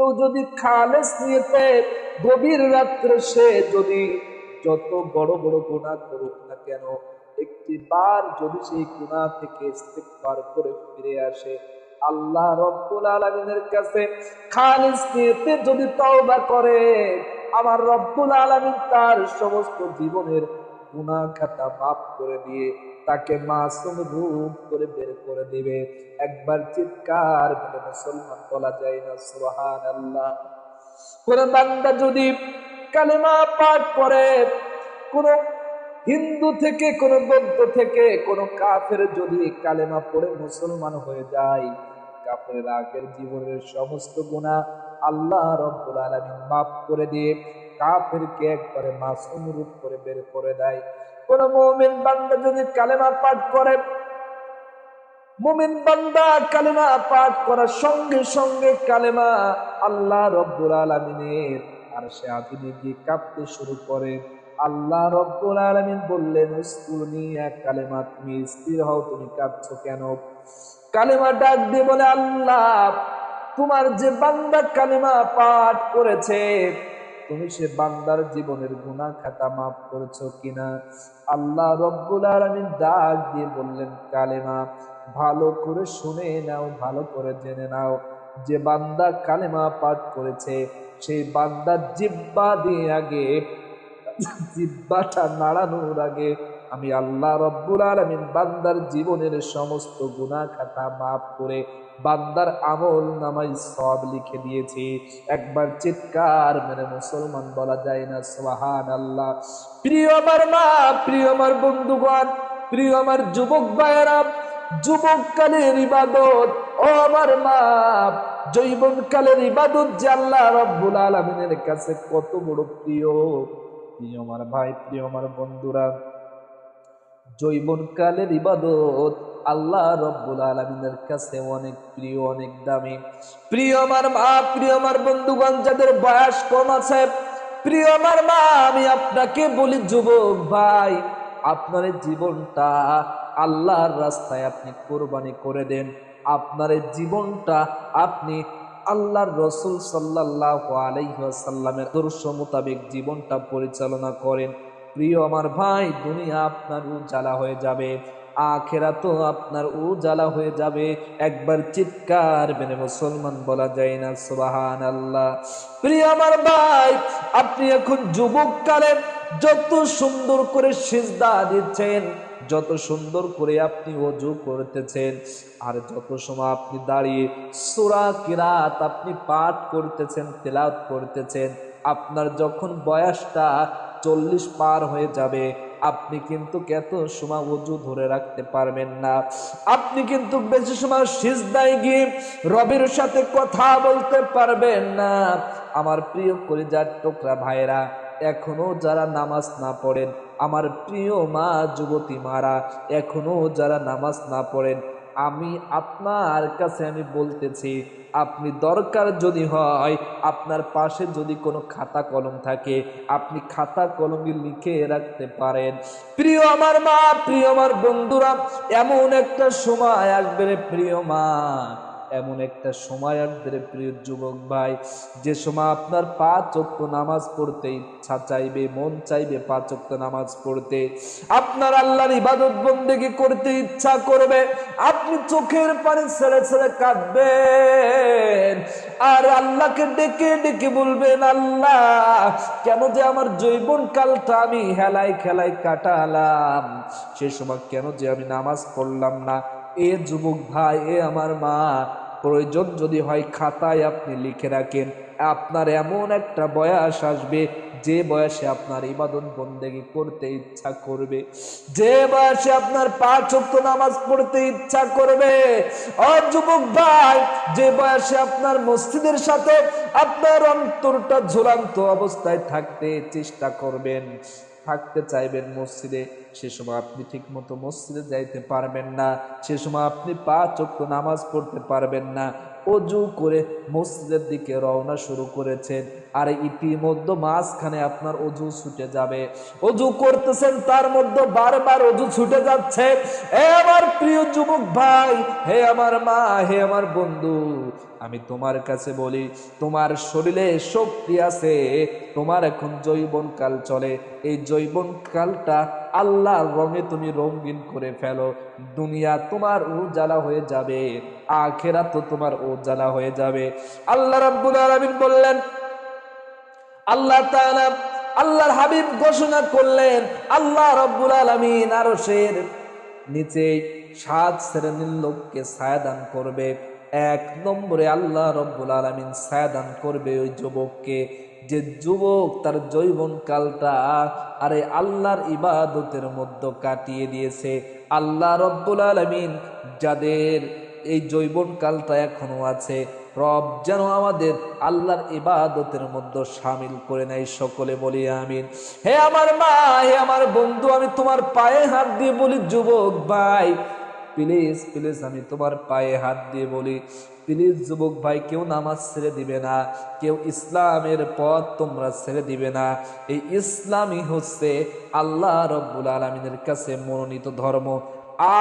কেউ যদি খালেস নিয়েতে গভীর রাত্রে সে যদি যত বড় বড় গুণা করুক না কেন, একটি বার যদি সেই গুণা থেকে ইস্তেগফার করে ফিরে আসে, আল্লাহ রব্বুল আলমিনের কাছে খালিস নিয়েতে যদি তওবা করে, আমার রব্বুল আলমিন তার সমস্ত জীবনের গুনাহ খাতা মাফ করে দিয়ে তাকে মাসুম রূপ করে বের করে দিবে। একবার চিৎকার করে মুসলমান বলা যায় না সুবহান আল্লাহ কোন বান্দা যদি কালেমা পাঠ করে, কোন হিন্দু থেকে, কোন বৌদ্ধ থেকে, কোন কাফের যদি কালেমা পড়ে মুসলমান হয়ে যায়, কাফের আগের জীবনের সমস্ত গুণা আল্লাহ রব্বুল আলামিন মাফ করে দিয়ে কাফেরকে একবারে মাসুম রূপ করে বের করে দেয়। কোন মুমিন বান্দা যদি কালেমা পাঠ করে, মুমিন বান্দা কালেমা পাঠ করার সঙ্গে সঙ্গে কালেমা আল্লাহ রব্বুল আলামিনের আর সে গিয়ে কাঁপতে শুরু করে। আল্লাহ রব্বুল আলামিন বললেন উস্কুনি এক কালেমা, তুমি স্থির হও, তুমি কাঁপছো কেন? কালেমা ডাক দিয়ে বলে, আল্লাহ, তোমার যে বান্দা কালেমা পাঠ করেছে তুমি সে বান্দার জীবনের গুণা খাতা মাফ করেছ কিনা? আল্লাহ রব্বুল আলমিন ডাক দিয়ে বললেন, কালেমা, ভালো করে শুনে নাও, ভালো করে জেনে নাও। যে বান্দা কালেমা পাঠ করেছে, সেই বান্দার জিব্বা দিয়ে আগে, জিব্বাটা নাড়ানোর আগে আমি আল্লাহ রব্বুল আলমিন বান্দার জীবনের সমস্ত গুণা খাতা মাফ করে বান্দার আমল নামাই সব লিখে দিয়েছি। একবার চিৎকার মেরে মুসলমান বলা যায় না সোহান আল্লাহ প্রিয় আমার মা, প্রিয় আমার বন্ধুগণ, প্রিয় আমার যুবক ভাইয়েরা যুবক কালের ইবাদত, ও আমার মা জৈবন কালের ইবাদত যে আল্লাহ রব্বুল আলমিনের কাছে কত বড় প্রিয়। প্রিয় আমার ভাই, প্রিয় আমার বন্ধুরা জৈবন কালের ইবাদত আল্লাহ রব্বুল আলমিনের কাছে অনেক প্রিয়, অনেক দামি। প্রিয় আমার মা, প্রিয় আমার বন্ধুগণ, যাদের বয়স কম আছে, প্রিয় আমার মা, আমি আপনাকে বলি, যুবক ভাই, আপনার জীবনটা আল্লাহর রাস্তায় আপনি কোরবানি করে দেন। আপনার জীবনটা আপনি আল্লাহর রসুল সাল্লাহ আলাইসাল্লামের দর্শ মোতাবেক জীবনটা পরিচালনা করেন। প্রিয় আমার ভাই, দুনিয়া আপনার উজালা হয়ে যাবে আখেরা তো আপনার উজালা হয়ে যাবে। একবার চিৎকার মেনে মুসলমান বলা যায় না সুবাহান আল্লাহ প্রিয় আমার ভাই, আপনি এখন যুবক কালে যত সুন্দর করে সিজদা দিচ্ছেন, যত সুন্দর করে আপনি অজু করতেছেন, আর যত সময় আপনি দাঁড়িয়ে সুরা কিরাত আপনি পাঠ করতেছেন তেলাত করতেছেন, আপনার যখন বয়সটা চল্লিশ পার হয়ে যাবে। আপনি কিন্তু কত সময় অজু ধরে রাখতে পারবেন না। আপনি কিন্তু বেশি সময় সিজদায় গিয়ে রবির সাথে কথা বলতে পারবেন না। আমার প্রিয় কলিজার টোকরা ভাইরা এখনও যারা নামাজ না পড়েন, আমার প্রিয় মা যুবতী মারা, এখনও যারা নামাজ না পড়েন আমি আপনার কাছে আমি বলতেছি, আপনি দরকার যদি হয়, আপনার পাশে যদি কোনো খাতা কলম থাকে, আপনি খাতা কলমে লিখে রাখতে পারেন। প্রিয় আমার মা, প্রিয় আমার বন্ধুরা, এমন একটা সময় আসবে প্রিয় মা। এমন একটা সময় আসবে প্রিয় যুবক ভাই। যে সময় আপনার পাঁচ চক্র নামাজ পড়তে ইচ্ছা চাইবে, মন চাইবে পাঁচ চক্র নামাজ পড়তে। আপনার আল্লাহর ইবাদত বন্দেগি করতে ইচ্ছা করবে। আপনি চোখের পানি ছেড়ে ছেড়ে কাঁদবেন। আর আল্লাহকে ডেকে ডেকে বলবেন, আল্লাহ, কেন যে আমার জৈবন কালটা আমি হেলাই খেলাই কাটালাম? সে সময় কেন যে আমি নামাজ পড়লাম না? এ যুবক ভাই, এ আমার মা, প্রয়োজন যদি হয় খাতায় আপনি লিখে রাখেন। আপনার এমন একটা বয়স আসবে, যে বয়সে আপনার ইবাদত বন্দেগি করতে ইচ্ছা করবে। যে বয়সে আপনার পাঁচ অক্ত নামাজ পড়তে ইচ্ছা করবে। ও যুবক ভাই, যে বয়সে আপনার মসজিদের সাথে আপনার অন্তরটা ঝুলান্ত অবস্থায় থাকতে চেষ্টা করবেন। থাকতে চাইবেন মসজিদে, সে সময় আপনি ঠিকমতো মসজিদে যাইতে পারবেন না, সে সময় আপনি পা চক্ত নামাজ পড়তে পারবেন না। অজু করে মসজিদের দিকে রওনা শুরু করেছেন। আর ইতিমধ্যে মাঝখানে আপনার অজু ছুটে যাবে। অজু করতেছেন, তার মধ্যে বারবার অজু ছুটে যাচ্ছে। হে আমার প্রিয় যুবক ভাই, হে আমার মা, হে আমার বন্ধু, আমি তোমার কাছে বলি, তোমার শরীরে শক্তি আছে, তোমার এখন জৈবন কাল চলে। এই জৈবন কালটা আল্লাহর রঙে তুমি রঙিন করে ফেলো। দুনিয়া তোমার উজালা হয়ে যাবে আখেরা তো তোমার উজালা হয়ে যাবে। আল্লাহ রাব্বুল আলামিন বললেন, আল্লাহ তাআলা আল্লাহর হাবিব ঘোষণা করলেন, আল্লাহ রব্বুল আলামিন আরশের নিচে সাত শ্রেণির লোককে ছায়াদান করবে। এক নম্বরে আল্লাহ রব্বুল আলামিন ছায়াদান করবে ওই যুবককে। যে যুবক তার যৌবন কালটা আরে আল্লাহর ইবাদতের মধ্যে কাটিয়ে দিয়েছে। আল্লাহ রব্বুল আলামিন যাদের এই যৌবন কালটা এখনও আছে, রব যেন আমাদের আল্লাহর ইবাদতের মধ্যে সামিল করে নেয় সকলে বলি আমিন। হে আমার মা, হে আমার বন্ধু, আমি তোমার পায়ে হাত দিয়ে বলি, যুবক ভাই প্লিজ প্লিজ আমি তোমার পায়ে হাত দিয়ে বলি, প্লিজ যুবক ভাই, কেউ নামাজ ছেড়ে দিবে না, কেউ ইসলামের পথ তোমরা ছেড়ে দিবে না। এই ইসলামই হচ্ছে আল্লাহ রব্বুল আলমিনের কাছে মনোনীত ধর্ম।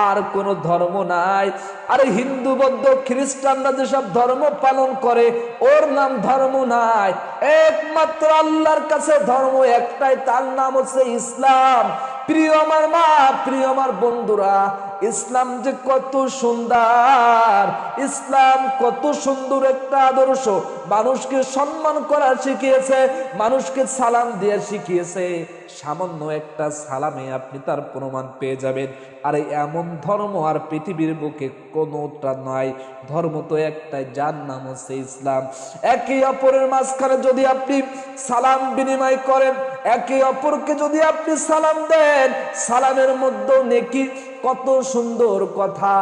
আর কোন ধর্ম নাই। আরে হিন্দু, বৌদ্ধ, খ্রিস্টানরা যেসব ধর্ম পালন করে, ওর নাম ধর্ম নাই। একমাত্র আল্লাহর কাছে ধর্ম একটাই, তার নাম হচ্ছে ইসলাম। প্রিয় আমার মা, প্রিয় আমার বন্ধুরা ইসলাম যে কত সুন্দর, ইসলাম কত সুন্দর একটা আদর্শ। মানুষকে সম্মান করা শিখিয়েছে, মানুষকে সালাম দিয়ে শিখিয়েছে। সামান্য একটা সালামে আপনি তার প্রমাণ পেয়ে যাবেন। আর এমন ধর্ম আর পৃথিবীর বুকে কোনোটা নয়। ধর্ম তো একটাই, যার নাম হচ্ছে ইসলাম। একে অপরের মাঝখানে যদি আপনি সালাম বিনিময় করেন, একে অপরকে যদি আপনি সালাম দেন, সালামের মধ্যেও নেকি কত সুন্দর কথা।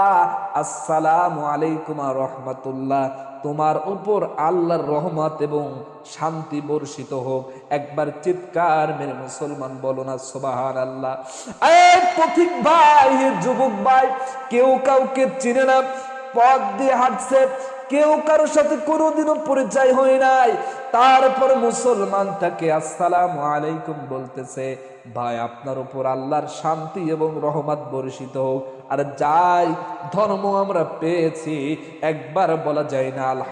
আসসালামু আলাইকুম রহমতুল্লাহ। তোমার উপর আল্লাহর রহমত এবং শান্তি বর্ষিত হোক। একবার চিৎকার মেরে মুসলমান বলো না সোবাহান আল্লাহ পথিক ভাই যুবক ভাই, কেউ কাউকে চিনে না। পথ দিয়ে হাঁটছে কেউ কারোর সাথে কোনোদিনও পরিচয় হয় নাই। তারপর মুসলমান তাকে আসসালাম আলাইকুম বলতেছে, ভাই, আপনার উপর আল্লাহর শান্তি এবং রহমত বর্ষিত হোক। আর যাই ধর্ম আমরা পেয়েছি, একবার বলা যায় না আল্লাহ